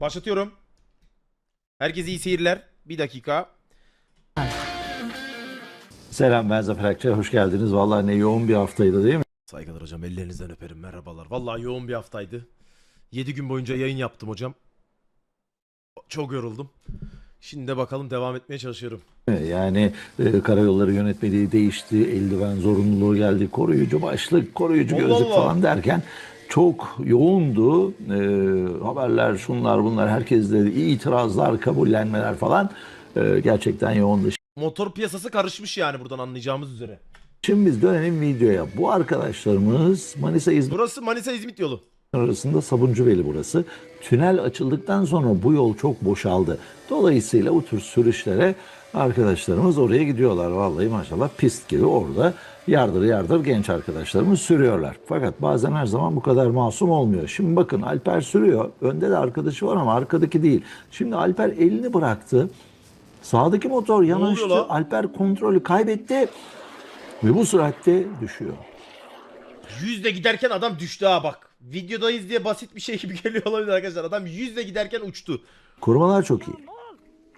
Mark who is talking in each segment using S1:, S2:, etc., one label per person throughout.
S1: Başlatıyorum. Herkese iyi seyirler. Bir dakika.
S2: Selam ben Zafer Akçay, hoş geldiniz. Vallahi ne yoğun bir haftaydı değil mi?
S1: Saygılar hocam. Ellerinizden öperim. Merhabalar. Vallahi yoğun bir haftaydı. 7 gün boyunca yayın yaptım hocam. Çok yoruldum. Şimdi de bakalım devam etmeye çalışıyorum.
S2: Yani e, karayolları yönetmeliği değişti, eldiven zorunluluğu geldi, koruyucu başlık, koruyucu
S1: Allah
S2: gözlük
S1: Allah.
S2: falan derken çok yoğundu. E, haberler, şunlar bunlar, herkeste itirazlar, kabullenmeler falan e, gerçekten yoğundu.
S1: Motor piyasası karışmış yani buradan anlayacağımız üzere.
S2: Şimdi biz dönelim videoya. Bu arkadaşlarımız Manisa İzmir
S1: Burası Manisa İzmit yolu.
S2: arasında Sabuncuveli burası. Tünel açıldıktan sonra bu yol çok boşaldı. Dolayısıyla bu tür sürüşlere arkadaşlarımız oraya gidiyorlar. Vallahi maşallah pist gibi orada yardır yardır genç arkadaşlarımız sürüyorlar. Fakat bazen her zaman bu kadar masum olmuyor. Şimdi bakın Alper sürüyor. Önde de arkadaşı var ama arkadaki değil. Şimdi Alper elini bıraktı. Sağdaki motor yanaştı. Alper kontrolü kaybetti. Ve bu süratte düşüyor.
S1: Yüzle giderken adam düştü ha bak. Videodayız diye basit bir şey gibi geliyor olabilir arkadaşlar. Adam yüzle giderken uçtu.
S2: Korumalar çok iyi.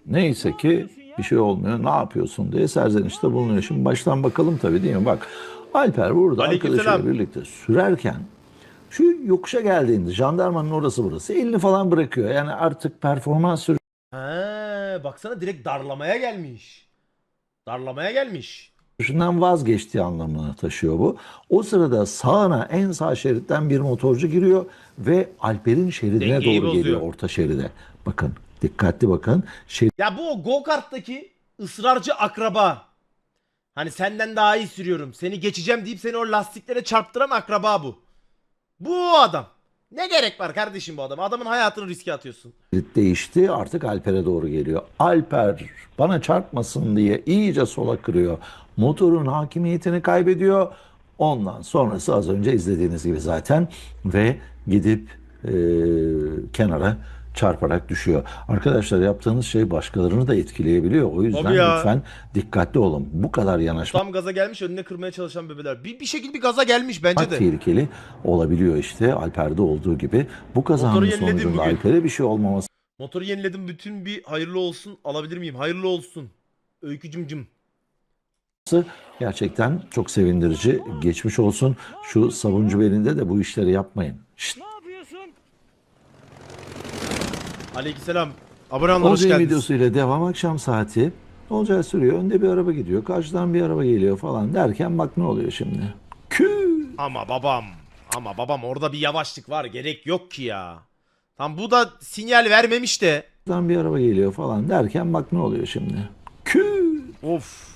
S2: Neyse ki bir şey olmuyor. Ne yapıyorsun diye serzenişte bulunuyor. Şimdi baştan bakalım tabii değil mi? Bak Alper burada
S1: Aleykümselam.
S2: arkadaşıyla birlikte sürerken şu yokuşa geldiğinde jandarmanın orası burası elini falan bırakıyor. Yani artık performans
S1: He, baksana direkt darlamaya gelmiş. Darlamaya gelmiş.
S2: sürüşünden vazgeçtiği anlamına taşıyor bu. O sırada sağına en sağ şeritten bir motorcu giriyor ve Alper'in şeridine
S1: Dengeyi
S2: doğru
S1: bozuyor.
S2: geliyor orta şeride. Bakın dikkatli bakın.
S1: Ya bu o go karttaki ısrarcı akraba. Hani senden daha iyi sürüyorum. Seni geçeceğim deyip seni o lastiklere çarptıran akraba bu. Bu o adam. Ne gerek var kardeşim bu adam? Adamın hayatını riske atıyorsun.
S2: Şerit değişti artık Alper'e doğru geliyor. Alper bana çarpmasın diye iyice sola kırıyor. Motorun hakimiyetini kaybediyor. Ondan sonrası az önce izlediğiniz gibi zaten ve gidip e, kenara çarparak düşüyor. Arkadaşlar yaptığınız şey başkalarını da etkileyebiliyor. O yüzden
S1: ya.
S2: lütfen dikkatli olun. Bu kadar yanaşma
S1: Tam gaza gelmiş önüne kırmaya çalışan bebeler. Bir, bir şekilde bir gaza gelmiş bence de.
S2: tehlikeli olabiliyor işte Alper'de olduğu gibi. Bu kazanın
S1: Motoru yeniledim
S2: sonucunda
S1: bugün.
S2: Alper'e bir şey olmaması
S1: Motoru yeniledim bütün bir hayırlı olsun. Alabilir miyim? Hayırlı olsun. Öykücümcüm.
S2: gerçekten çok sevindirici. Geçmiş olsun. Şu sabuncu belinde de bu işleri yapmayın. Şşt.
S1: Aleykümselam. Abone olun hoş
S2: Olcay
S1: geldiniz.
S2: videosuyla devam akşam saati. Olcay sürüyor. Önde bir araba gidiyor. Karşıdan bir araba geliyor falan derken bak ne oluyor şimdi. Kü.
S1: Ama babam. Ama babam orada bir yavaşlık var. Gerek yok ki ya. Tam bu da sinyal vermemiş de.
S2: Karşıdan bir araba geliyor falan derken bak ne oluyor şimdi. Kü.
S1: Of.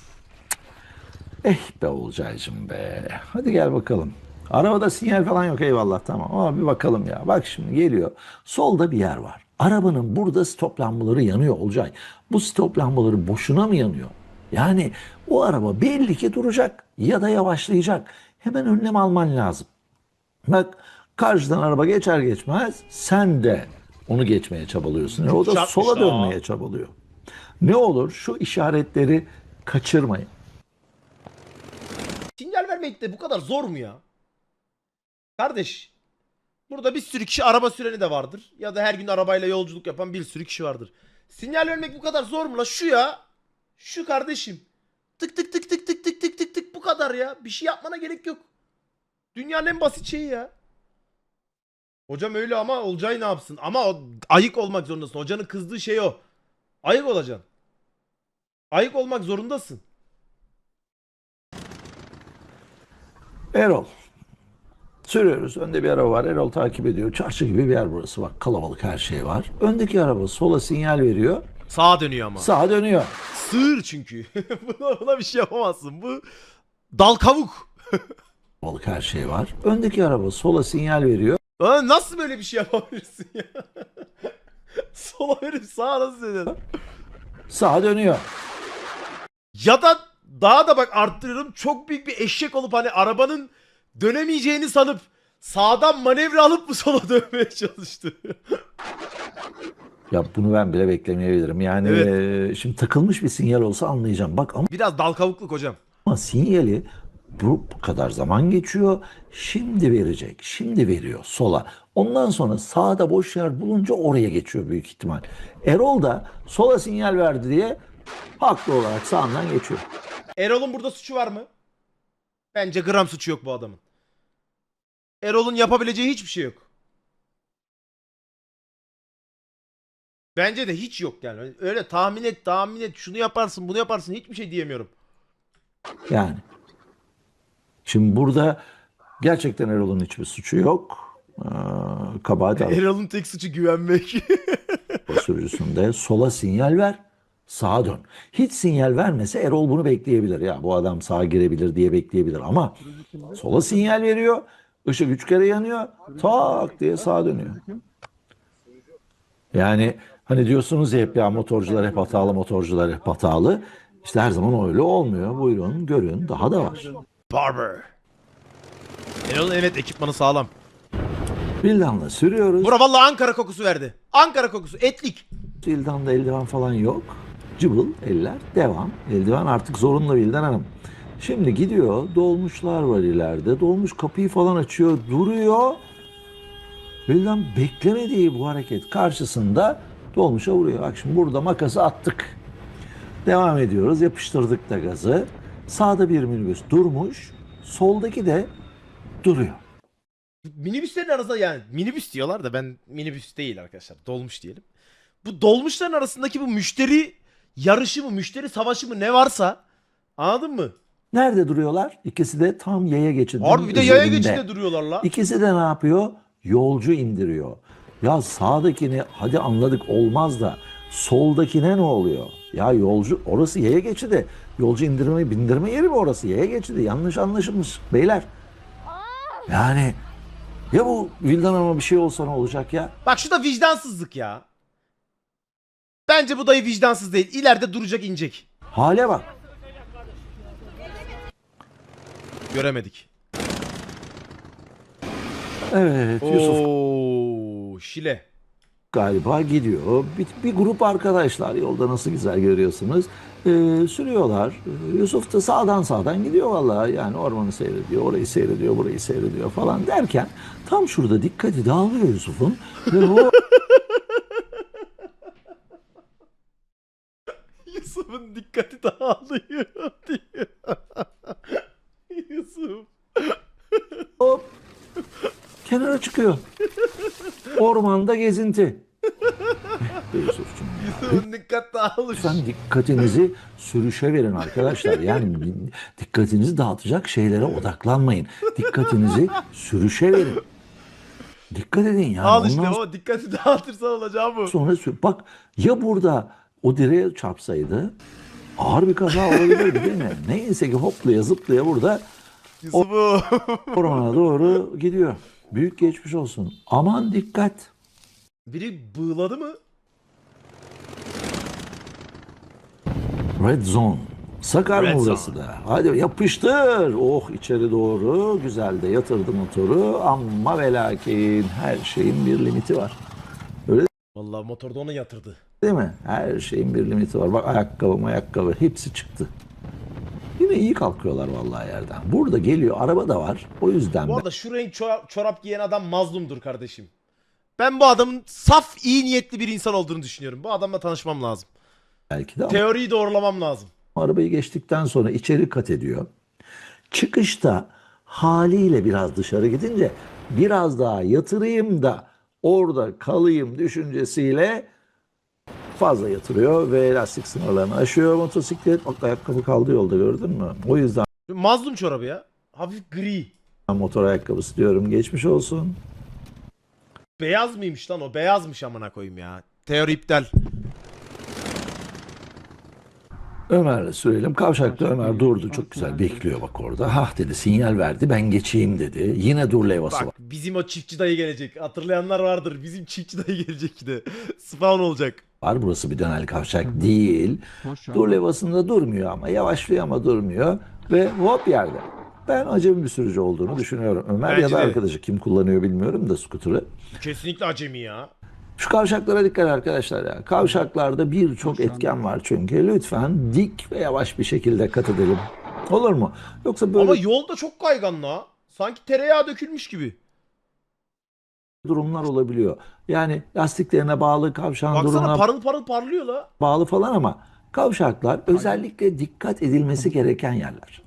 S2: Eh be Olcaycım be. Hadi gel bakalım. Arabada sinyal falan yok eyvallah tamam ama bir bakalım ya. Bak şimdi geliyor. Solda bir yer var. Arabanın burada stop lambaları yanıyor Olcay. Bu stop lambaları boşuna mı yanıyor? Yani o araba belli ki duracak ya da yavaşlayacak. Hemen önlem alman lazım. Bak karşıdan araba geçer geçmez sen de onu geçmeye çabalıyorsun. Yani o da sola dönmeye çabalıyor. Ne olur şu işaretleri kaçırmayın.
S1: Sinyal vermek de bu kadar zor mu ya? Kardeş. Burada bir sürü kişi araba süreni de vardır. Ya da her gün arabayla yolculuk yapan bir sürü kişi vardır. Sinyal vermek bu kadar zor mu la? Şu ya. Şu kardeşim. Tık tık tık tık tık tık tık tık tık bu kadar ya. Bir şey yapmana gerek yok. Dünyanın en basit şeyi ya. Hocam öyle ama Olcay ne yapsın? Ama ayık olmak zorundasın. Hocanın kızdığı şey o. Ayık olacaksın. Ayık olmak zorundasın.
S2: Erol. Sürüyoruz. Önde bir araba var. Erol takip ediyor. Çarşı gibi bir yer burası. Bak kalabalık her şey var. Öndeki araba sola sinyal veriyor.
S1: Sağa dönüyor ama.
S2: Sağa dönüyor.
S1: Sığır çünkü. buna, buna bir şey yapamazsın. Bu dal kavuk.
S2: Kalabalık her şey var. Öndeki araba sola sinyal veriyor.
S1: Lan nasıl böyle bir şey yapabilirsin ya? Sola verip sağa nasıl dönüyorsun?
S2: Sağa dönüyor.
S1: Ya da daha da bak arttırıyorum. Çok büyük bir eşek olup hani arabanın dönemeyeceğini sanıp sağdan manevra alıp mı sola dönmeye çalıştı?
S2: Ya bunu ben bile beklemeyebilirim. Yani
S1: Evet.
S2: e, şimdi takılmış bir sinyal olsa anlayacağım. Bak ama
S1: Biraz dal kavukluk hocam.
S2: sinyali bu kadar zaman geçiyor. Şimdi verecek. Şimdi veriyor sola. Ondan sonra sağda boş yer bulunca oraya geçiyor büyük ihtimal. Erol da sola sinyal verdi diye haklı olarak sağından geçiyor.
S1: Erol'un burada suçu var mı? Bence gram suçu yok bu adamın. Erol'un yapabileceği hiçbir şey yok. Bence de hiç yok yani. Öyle tahmin et, tahmin et, şunu yaparsın, bunu yaparsın hiçbir şey diyemiyorum.
S2: Yani. Şimdi burada gerçekten Erol'un hiçbir suçu yok. Ee, kabahat
S1: Erol'un tek suçu güvenmek.
S2: sürücüsünde sola sinyal ver, sağa dön. Hiç sinyal vermese Erol bunu bekleyebilir. Ya bu adam sağa girebilir diye bekleyebilir ama sola sinyal veriyor. Işık üç kere yanıyor. Tak diye sağa dönüyor. Yani hani diyorsunuz ya hep ya motorcular hep hatalı, motorcular hep hatalı. İşte her zaman öyle olmuyor. Buyurun görün daha da var.
S1: Barber. Erol'un evet ekipmanı sağlam.
S2: Vildan'la sürüyoruz.
S1: Bura vallahi Ankara kokusu verdi. Ankara kokusu, etlik.
S2: Vildan'da eldiven falan yok. Cıbıl eller devam. Eldiven artık zorunlu Vildan Hanım. Şimdi gidiyor dolmuşlar var ileride. Dolmuş kapıyı falan açıyor duruyor. Vildan beklemediği bu hareket karşısında dolmuşa vuruyor. Bak şimdi burada makası attık. Devam ediyoruz yapıştırdık da gazı. Sağda bir minibüs durmuş. Soldaki de duruyor.
S1: Minibüslerin arasında yani minibüs diyorlar da ben minibüs değil arkadaşlar. Dolmuş diyelim. Bu dolmuşların arasındaki bu müşteri yarışı mı, müşteri savaşı mı ne varsa anladın mı?
S2: Nerede duruyorlar? İkisi de tam yaya geçidinin
S1: Harbi bir de yaya
S2: üzerinde.
S1: geçide duruyorlar la.
S2: İkisi de ne yapıyor? Yolcu indiriyor. Ya sağdakini hadi anladık olmaz da soldakine ne oluyor? Ya yolcu orası yaya geçidi. Yolcu indirme bindirme yeri mi orası? Yaya geçidi. Yanlış anlaşılmış beyler. Yani ya bu Vildan Hanım'a bir şey olsa ne olacak ya?
S1: Bak şu da vicdansızlık ya. Bence bu dayı vicdansız değil. İleride duracak inecek.
S2: Hale bak.
S1: Göremedik.
S2: Evet Yusuf
S1: Oo, Şile.
S2: galiba gidiyor. Bir, bir grup arkadaşlar yolda nasıl güzel görüyorsunuz. Ee, sürüyorlar. Ee, Yusuf da sağdan sağdan gidiyor vallahi. Yani ormanı seyrediyor, orayı seyrediyor, burayı seyrediyor falan derken tam şurada dikkati dağılıyor Yusuf'un. Ve o
S1: Yusuf'un dikkati dağılıyor diyor. Yusuf.
S2: hop kenara çıkıyor. Ormanda gezinti. Be Yusuf'cum ya.
S1: Yusuf'un dikkat dağılıyor.
S2: Lütfen dikkatinizi sürüşe verin arkadaşlar. Yani dikkatinizi dağıtacak şeylere odaklanmayın. Dikkatinizi sürüşe verin. Dikkat edin yani.
S1: Al işte
S2: Ondan
S1: o dikkati dağıtırsan olacağı bu.
S2: sonra sür- bak ya burada o direğe çarpsaydı ağır bir kaza olabilirdi değil mi? Neyse ki hoplaya zıplaya burada
S1: Yusuf'u.
S2: ormana doğru gidiyor. Büyük geçmiş olsun. Aman dikkat.
S1: Biri bığladı mı?
S2: Red Zone. Sakar
S1: Red Zone.
S2: burası da? Hadi yapıştır. Oh içeri doğru. Güzel de yatırdı motoru. Ama ve lakin her şeyin bir limiti var.
S1: Vallahi motorda onu yatırdı.
S2: Değil mi? Her şeyin bir limiti var. Bak ayakkabı ayakkabı hepsi çıktı. Yine iyi kalkıyorlar vallahi yerden. Burada geliyor araba da var. O yüzden
S1: Bu arada şu renk çorap, çorap giyen adam mazlumdur kardeşim. Ben bu adamın saf iyi niyetli bir insan olduğunu düşünüyorum. Bu adamla tanışmam lazım.
S2: belki de ama
S1: Teoriyi doğrulamam lazım.
S2: arabayı geçtikten sonra içeri kat ediyor. Çıkışta haliyle biraz dışarı gidince biraz daha yatırayım da orada kalayım düşüncesiyle fazla yatırıyor ve lastik sınırlarını aşıyor motosiklet. Bak ayakkabı kaldı yolda gördün mü? O yüzden
S1: Mazlum çorabı ya. Hafif gri.
S2: ben motor ayakkabısı diyorum. Geçmiş olsun.
S1: Beyaz mıymış lan o? Beyazmış amına koyayım ya. Teori iptal.
S2: Ömer'le sürelim. Kavşakta Ömer durdu. Çok güzel bekliyor bak orada. Hah dedi sinyal verdi ben geçeyim dedi. Yine dur levhası var.
S1: Bak bizim o çiftçi dayı gelecek. Hatırlayanlar vardır. Bizim çiftçi dayı gelecek yine. Spawn olacak.
S2: var. Burası bir dönel kavşak değil. Dur levhasında durmuyor ama yavaşlıyor ama durmuyor ve hop yerde. Ben acemi bir sürücü olduğunu düşünüyorum. Ömer ya
S1: Bence
S2: da
S1: de.
S2: arkadaşı kim kullanıyor bilmiyorum da skuturu.
S1: Kesinlikle acemi ya.
S2: Şu kavşaklara dikkat arkadaşlar ya. Kavşaklarda birçok etken var çünkü. Lütfen dik ve yavaş bir şekilde kat edelim. Olur mu? Yoksa böyle
S1: Ama yolda çok kaygan la. Sanki tereyağı dökülmüş gibi.
S2: durumlar olabiliyor. Yani lastiklerine bağlı, kavşağın
S1: Baksana
S2: durumuna
S1: parıl parıl parlıyor la.
S2: bağlı falan ama kavşaklar özellikle dikkat edilmesi gereken yerler.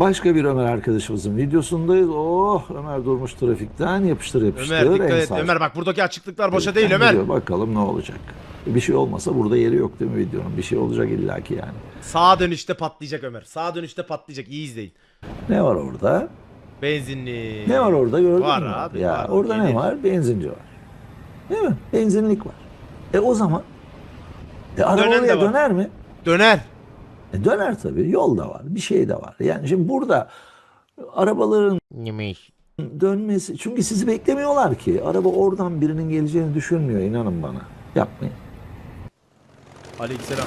S2: Başka bir Ömer arkadaşımızın videosundayız. Oh Ömer durmuş trafikten yapıştır yapıştır.
S1: Ömer dikkat
S2: en
S1: et.
S2: sağ
S1: Ömer bak buradaki açıklıklar boşa değil
S2: şeritten
S1: Ömer.
S2: gidiyor. Bakalım ne olacak. Bir şey olmasa burada yeri yok değil mi videonun? Bir şey olacak illaki yani.
S1: Sağa dönüşte patlayacak Ömer. Sağa dönüşte patlayacak. İyi izleyin.
S2: Ne var orada?
S1: Benzinli.
S2: Ne var orada gördün
S1: Var
S2: mü?
S1: abi,
S2: ya
S1: var.
S2: orada ne
S1: Gelir.
S2: var? Benzinci var. Değil mi? Benzinlik var. E o zaman e, araba
S1: Dönen
S2: oraya döner mi?
S1: Döner.
S2: E döner tabii. Yol da var. Bir şey de var. Yani şimdi burada arabaların dönmesi çünkü sizi beklemiyorlar ki. Araba oradan birinin geleceğini düşünmüyor inanın bana. Yapmayın.
S1: Aleykümselam.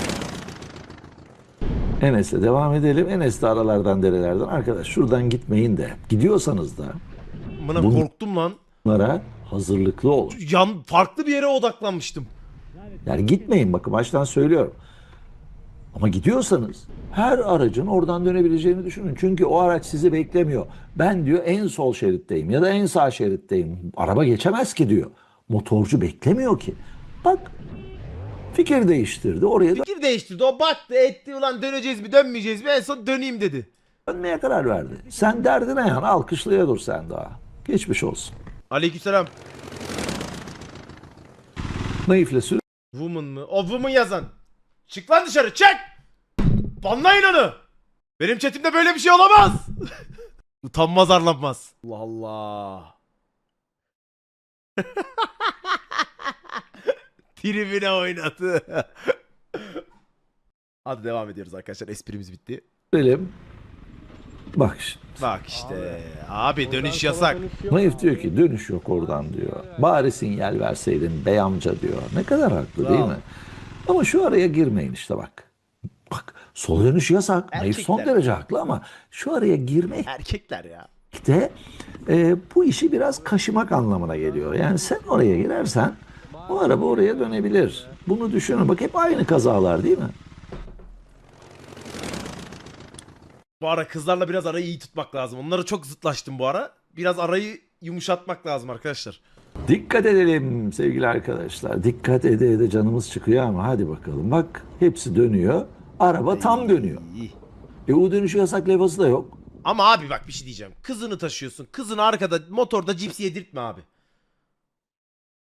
S2: Enes'le devam edelim. Enes de aralardan derelerden. Arkadaş şuradan gitmeyin de. Gidiyorsanız da
S1: Buna
S2: Bunu-
S1: korktum lan.
S2: bunlara hazırlıklı olun.
S1: Yan farklı bir yere odaklanmıştım.
S2: Yani gitmeyin bakın baştan söylüyorum. Ama gidiyorsanız her aracın oradan dönebileceğini düşünün. Çünkü o araç sizi beklemiyor. Ben diyor en sol şeritteyim ya da en sağ şeritteyim. Araba geçemez ki diyor. Motorcu beklemiyor ki. Bak fikir değiştirdi. Oraya
S1: Fikir değiştirdi. O baktı etti ulan döneceğiz mi dönmeyeceğiz mi en son döneyim dedi.
S2: dönmeye karar verdi. Sen derdine yan alkışlaya dur sen daha. Geçmiş olsun.
S1: Aleykümselam.
S2: Naifle sür.
S1: Woman mı? O woman yazan. Çık lan dışarı çık. Banlayın onu. Benim chatimde böyle bir şey olamaz. Utanmaz arlanmaz. Allah Allah. Tribüne oynadı. Hadi devam ediyoruz arkadaşlar. Esprimiz bitti.
S2: Verelim. Bak şimdi.
S1: Bak işte. Abi dönüş yasak.
S2: Naif diyor ki dönüş yok oradan diyor. Bari sinyal verseydin bey amca diyor. Ne kadar haklı değil mi? Ama şu araya girmeyin işte bak. Bak sol dönüş yasak. Naif son
S1: Erkekler.
S2: derece haklı ama şu araya girmek
S1: Erkekler ya.
S2: de e, bu işi biraz kaşımak anlamına geliyor. Yani sen oraya girersen o araba oraya dönebilir. Bunu düşünün. Bak hep aynı kazalar değil mi?
S1: Bu ara kızlarla biraz arayı iyi tutmak lazım. Onlara çok zıtlaştım bu ara. Biraz arayı yumuşatmak lazım arkadaşlar.
S2: Dikkat edelim sevgili arkadaşlar. Dikkat ede ede canımız çıkıyor ama hadi bakalım. Bak hepsi dönüyor. Araba tam dönüyor. E U dönüşü yasak levhası da yok.
S1: Ama abi bak bir şey diyeceğim. Kızını taşıyorsun. Kızını arkada motorda cips yedirtme abi.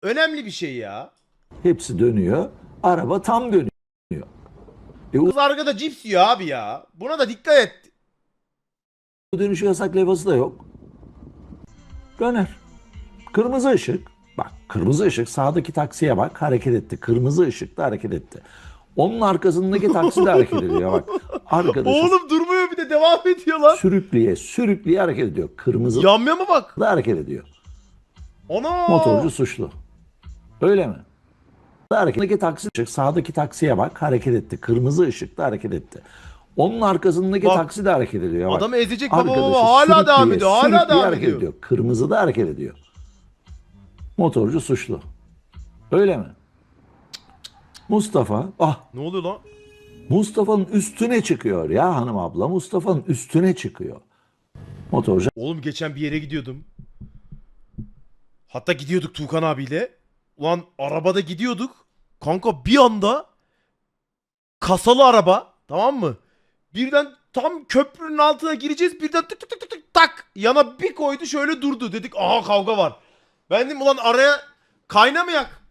S1: Önemli bir şey ya.
S2: Hepsi dönüyor. Araba tam dönüyor. E U
S1: Kız arkada cips yiyor abi ya. Buna da dikkat et.
S2: dönüşü yasak levhası da yok. Döner. Kırmızı ışık. Bak kırmızı ışık sağdaki taksiye bak hareket etti. Kırmızı ışıkta hareket etti. Onun arkasındaki taksi de hareket ediyor bak. Arkadaşı
S1: Oğlum durmuyor bir de devam ediyor lan.
S2: sürükleye sürükleye hareket ediyor. Kırmızı
S1: Yanmaya mı bak?
S2: da hareket ediyor.
S1: Ana.
S2: Motorcu suçlu. Öyle mi? Hareketteki taksi ışık, sağdaki taksiye bak hareket etti. Kırmızı ışıkta hareket etti. Onun arkasındaki
S1: Bak,
S2: taksi de hareket ediyor. Bak.
S1: Adamı ezecek baba
S2: Arkadaşı
S1: hala devam
S2: sürükleye,
S1: ediyor. Hala
S2: sürükleye
S1: devam
S2: hareket
S1: ediyor.
S2: Kırmızı da hareket ediyor. Motorcu suçlu. Öyle mi? Mustafa, ah
S1: Ne oluyor lan?
S2: Mustafa'nın üstüne çıkıyor ya hanım abla. Mustafa'nın üstüne çıkıyor. Motorcu
S1: Oğlum geçen bir yere gidiyordum. Hatta gidiyorduk Tuğkan abiyle. Ulan arabada gidiyorduk. Kanka bir anda kasalı araba tamam mı? Birden tam köprünün altına gireceğiz. Birden tık tık tık tık tık tak yana bir koydu şöyle durdu. Dedik aha kavga var. Ben dedim ulan araya kaynamayak.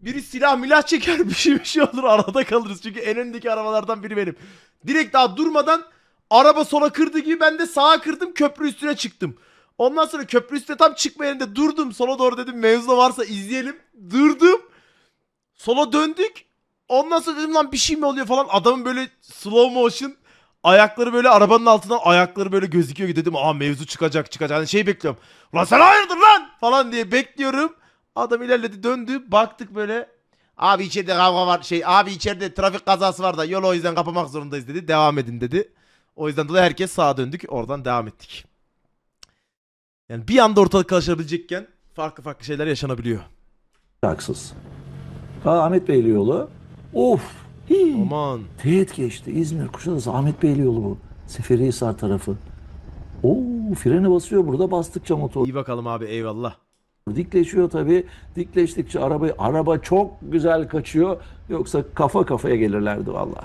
S1: Biri silah milah çeker bir şey bir şey olur arada kalırız. Çünkü en öndeki arabalardan biri benim. Direkt daha durmadan araba sola kırdı gibi ben de sağa kırdım köprü üstüne çıktım. Ondan sonra köprü üstüne tam çıkma yerinde durdum. Sola doğru dedim mevzu varsa izleyelim. Durdum. Sola döndük. Ondan sonra dedim lan bir şey mi oluyor falan. Adamın böyle slow motion ayakları böyle arabanın altından ayakları böyle gözüküyor dedim aa mevzu çıkacak çıkacak. Hani şey bekliyorum. Lan sen hayırdır lan falan diye bekliyorum. Adam ilerledi döndü baktık böyle. Abi içeride kavga var şey abi içeride trafik kazası var da yolu o yüzden kapamak zorundayız dedi. Devam edin dedi. O yüzden dolayı herkes sağa döndük oradan devam ettik. Yani bir anda ortalık karışabilecekken farklı farklı şeyler yaşanabiliyor.
S2: haksız. Ahmet Beyli yolu. Of. Hii.
S1: Aman.
S2: Teğet geçti. İzmir, Kuşadası, Ahmet Beyli yolu bu. Seferihisar tarafı. Oo, freni basıyor burada bastıkça motor
S1: İyi bakalım abi eyvallah.
S2: dikleşiyor tabii. Dikleştikçe arabayı araba çok güzel kaçıyor. Yoksa kafa kafaya gelirlerdi valla.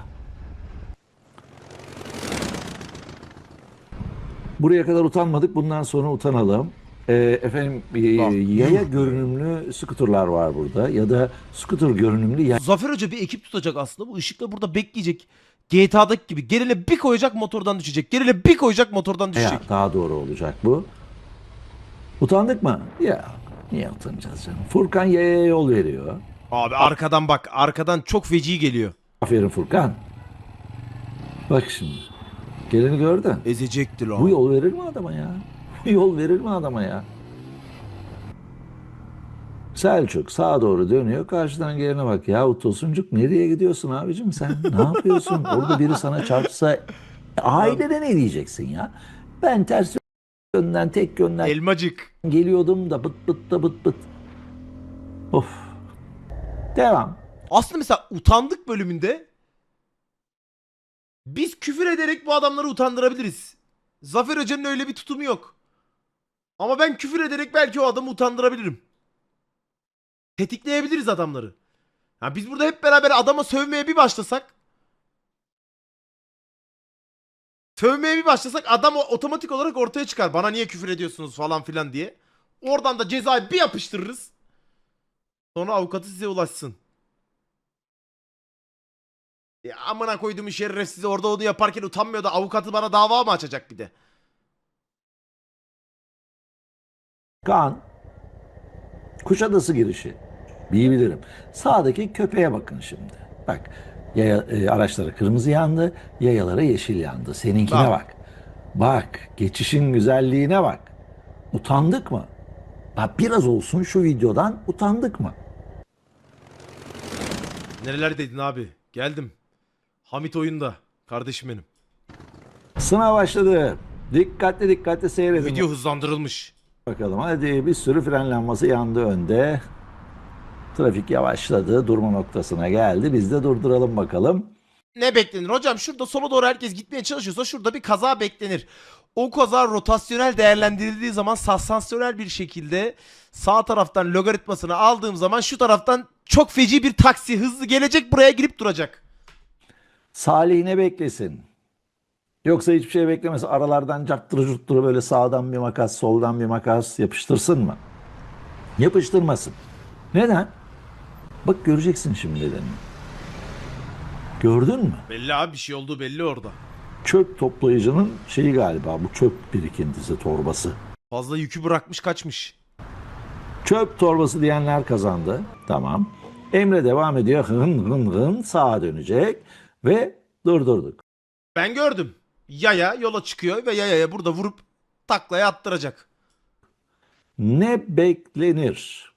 S2: Buraya kadar utanmadık. Bundan sonra utanalım. Ee, efendim e, yaya görünümlü skuterlar var burada ya da skuter görünümlü yaya
S1: Zafer Hoca bir ekip tutacak aslında. Bu ışıkla burada bekleyecek. GTA'daki gibi. Gerine bir koyacak motordan düşecek. Gerine bir koyacak motordan düşecek.
S2: daha doğru olacak bu. Utandık mı? Ya niye utanacağız canım? Furkan yayaya yol veriyor.
S1: Abi arkadan bak. Arkadan çok feci geliyor.
S2: Aferin Furkan. Bak şimdi. Geleni gördün.
S1: Ezecekti lan.
S2: Bu yol verir mi adama ya? Yol verir mi adama ya? Selçuk sağa doğru dönüyor. Karşıdan gelene bak. Ya Tosuncuk nereye gidiyorsun abicim sen? Ne yapıyorsun? Orada biri sana çarpsa ailede ne diyeceksin ya? Ben ters yönden tek yönden
S1: Elmacık.
S2: geliyordum da bıt bıt da bıt bıt. Of. Devam.
S1: Aslında mesela utandık bölümünde biz küfür ederek bu adamları utandırabiliriz. Zafer Hoca'nın öyle bir tutumu yok. Ama ben küfür ederek belki o adamı utandırabilirim. Tetikleyebiliriz adamları. Ya biz burada hep beraber adama sövmeye bir başlasak Sövmeye bir başlasak adam otomatik olarak ortaya çıkar. Bana niye küfür ediyorsunuz falan filan diye. Oradan da cezayı bir yapıştırırız. Sonra avukatı size ulaşsın. Ya amına koyduğum şerefsiz orada onu yaparken utanmıyor da avukatı bana dava mı açacak bir de?
S2: Kaan. Kuşadası girişi. İyi bilirim. Sağdaki köpeğe bakın şimdi. Bak. Yaya, e, araçlara kırmızı yandı, yayalara yeşil yandı. Seninkine
S1: Bak.
S2: bak. Bak. geçişin güzelliğine bak. Utandık mı? Bak biraz olsun şu videodan utandık mı?
S1: Nerelerdeydin abi? Geldim. Hamit oyunda. Kardeşim benim.
S2: Sınav başladı. Dikkatli dikkatli seyredin.
S1: Video hızlandırılmış.
S2: Bakalım hadi bir sürü fren lambası yandı önde. Trafik yavaşladı. Durma noktasına geldi. Biz de durduralım bakalım.
S1: Ne beklenir? Hocam şurada sola doğru herkes gitmeye çalışıyorsa şurada bir kaza beklenir. O kaza rotasyonel değerlendirildiği zaman sansasyonel bir şekilde sağ taraftan logaritmasını aldığım zaman şu taraftan çok feci bir taksi hızlı gelecek buraya girip duracak.
S2: Salih ne beklesin? Yoksa hiçbir şey beklemesi aralardan carttırı curtturu böyle sağdan bir makas soldan bir makas yapıştırsın mı? Yapıştırmasın. Neden? Bak göreceksin şimdi nedenini. Gördün mü?
S1: Belli abi bir şey olduğu belli orada.
S2: Çöp toplayıcının şeyi galiba bu çöp birikintisi torbası.
S1: Fazla yükü bırakmış kaçmış.
S2: Çöp torbası diyenler kazandı. Tamam. Emre devam ediyor. Hın hın hın sağa dönecek ve durdurduk.
S1: Ben gördüm. Yaya yola çıkıyor ve yayaya burada vurup taklaya attıracak.
S2: Ne beklenir?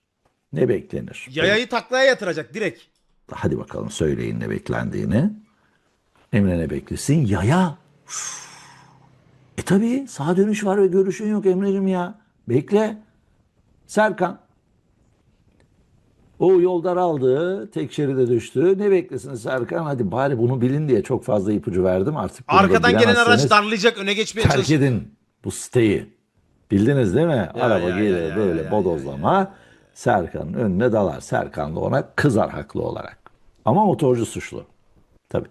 S2: Ne beklenir?
S1: Yayayı taklaya yatıracak direkt.
S2: Hadi bakalım söyleyin ne beklendiğini. Emre ne beklesin? Yaya. Üf. E tabii sağa dönüş var ve görüşün yok Emre'cim ya. Bekle. Serkan. O yol daraldı. Tek şeride düştü. Ne beklesin Serkan? Hadi bari bunu bilin diye çok fazla ipucu verdim. Artık
S1: Arkadan gelen araç darlayacak öne geçmeye
S2: terk
S1: çalışacak.
S2: edin bu siteyi. Bildiniz değil mi?
S1: Ya,
S2: Araba
S1: ya,
S2: gelir
S1: ya,
S2: böyle
S1: ya, ya,
S2: bodozlama. Serkan'ın önüne dalar. Serkan da ona kızar haklı olarak. Ama motorcu suçlu. Tabii.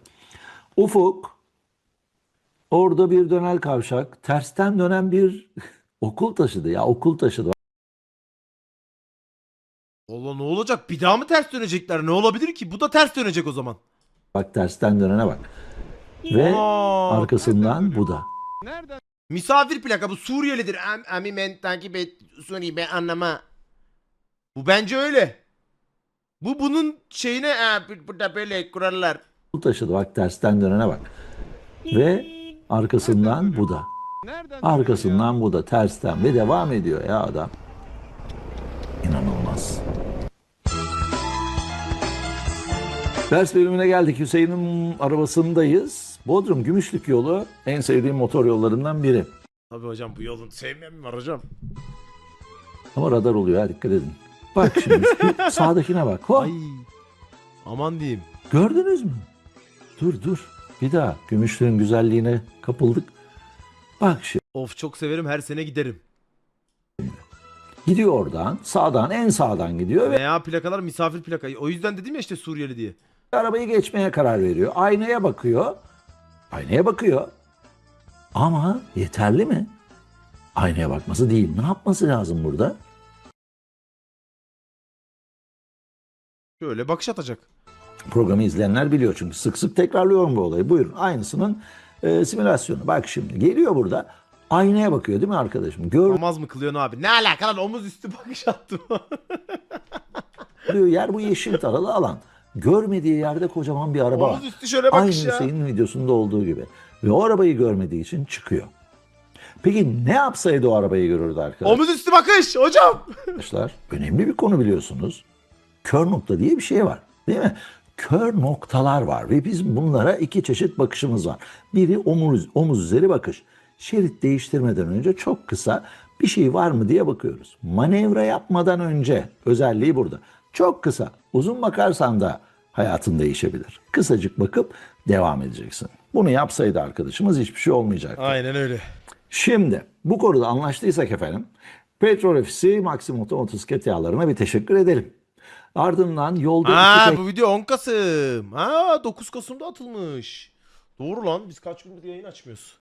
S2: Ufuk orada bir dönel kavşak. Tersten dönen bir okul taşıdı ya okul taşıdı.
S1: Allah ne olacak? Bir daha mı ters dönecekler? Ne olabilir ki? Bu da ters dönecek o zaman.
S2: Bak tersten dönene bak. Ve
S1: Aa,
S2: arkasından bu da.
S1: Misafir plaka bu Suriyelidir. Am, ami men takip et Suriye ben anlama. Bu bence öyle. Bu bunun şeyine "Aa, bu- burada böyle kurallar.
S2: Okul taşıdı bak tersten dönene bak. Ve arkasından bu da. Arkasından bu da tersten ve devam ediyor ya adam. İnanılmaz. Ders bölümüne geldik. Hüseyin'in arabasındayız. Bodrum Gümüşlük yolu en sevdiğim motor yollarından biri.
S1: Tabii hocam bu yolun sevmeyen mi var hocam?
S2: Ama radar oluyor ha dikkat edin. Bak şimdi şu sağdakine bak. Hop.
S1: Ay. Aman diyeyim.
S2: Gördünüz mü? Dur dur. Bir daha. Gümüşlüğün güzelliğine kapıldık. Bak şimdi
S1: Of çok severim her sene giderim.
S2: gidiyor oradan sağdan en sağdan gidiyor ve
S1: Veya plakalar misafir plaka. O yüzden dedim ya işte Suriyeli diye.
S2: Arabayı geçmeye karar veriyor. Aynaya bakıyor. Aynaya bakıyor. Ama yeterli mi? Aynaya bakması değil. Ne yapması lazım burada?
S1: Şöyle bakış atacak.
S2: Programı izleyenler biliyor çünkü sık sık tekrarlıyorum bu olayı. Buyurun aynısının e, simülasyonu. Bak şimdi geliyor burada aynaya bakıyor değil mi arkadaşım?
S1: Namaz mı kılıyorsun abi? Ne alaka lan omuz üstü bakış.
S2: Gördüğü yer bu yeşil taralı alan. Görmediği yerde kocaman bir araba var.
S1: omuz üstü şöyle
S2: Aynı. Hüseyin'in videosunda olduğu gibi. Ve o arabayı görmediği için çıkıyor. Peki ne yapsaydı o arabayı görürdü arkadaşlar?
S1: Omuz üstü bakış hocam.
S2: arkadaşlar önemli bir konu biliyorsunuz. Kör nokta diye bir şey var değil mi? Kör noktalar var ve biz bunlara iki çeşit bakışımız var. Biri omuz, omuz üzeri bakış. Şerit değiştirmeden önce çok kısa bir şey var mı diye bakıyoruz. Manevra yapmadan önce özelliği burada. Çok kısa. Uzun bakarsan da hayatın değişebilir. Kısacık bakıp devam edeceksin. Bunu yapsaydı arkadaşımız hiçbir şey olmayacaktı.
S1: Aynen öyle.
S2: Şimdi bu konuda anlaştıysak efendim Petrol Ofisi Maxim Oto Motosiklet yağlarına bir teşekkür edelim. Ardından yolda
S1: Aa bu video 10 Kasım. Ha 9 Kasım'da atılmış. Doğru lan biz kaç gündür yayın açmıyoruz.